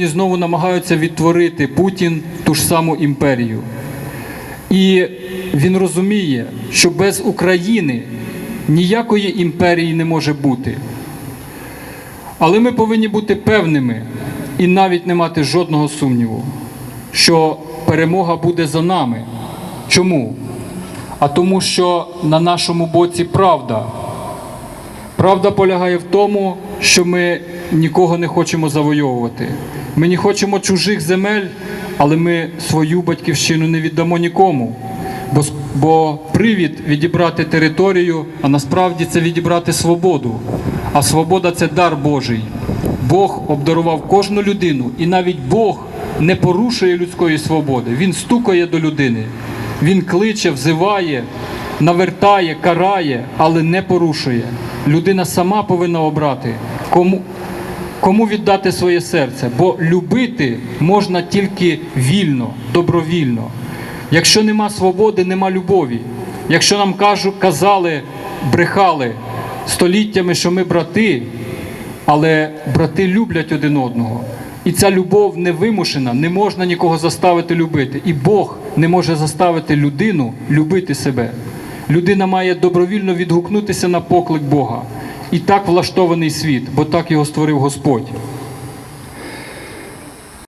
І знову намагаються відтворити Путін ту ж саму імперію. І він розуміє, що без України ніякої імперії не може бути. Але ми повинні бути певними і навіть не мати жодного сумніву, що перемога буде за нами. Чому? А тому, що на нашому боці правда. Правда полягає в тому, що ми нікого не хочемо завойовувати. Ми не хочемо чужих земель, але ми свою батьківщину не віддамо нікому. Бо, бо привід відібрати територію, а насправді це відібрати свободу. А свобода це дар Божий. Бог обдарував кожну людину, і навіть Бог не порушує людської свободи. Він стукає до людини, він кличе, взиває, навертає, карає, але не порушує. Людина сама повинна обрати, кому, кому віддати своє серце. Бо любити можна тільки вільно, добровільно. Якщо нема свободи, нема любові. Якщо нам кажуть, казали, брехали століттями, що ми брати, але брати люблять один одного. І ця любов не вимушена, не можна нікого заставити любити. І Бог не може заставити людину любити себе. Людина має добровільно відгукнутися на поклик Бога. І так влаштований світ, бо так його створив Господь.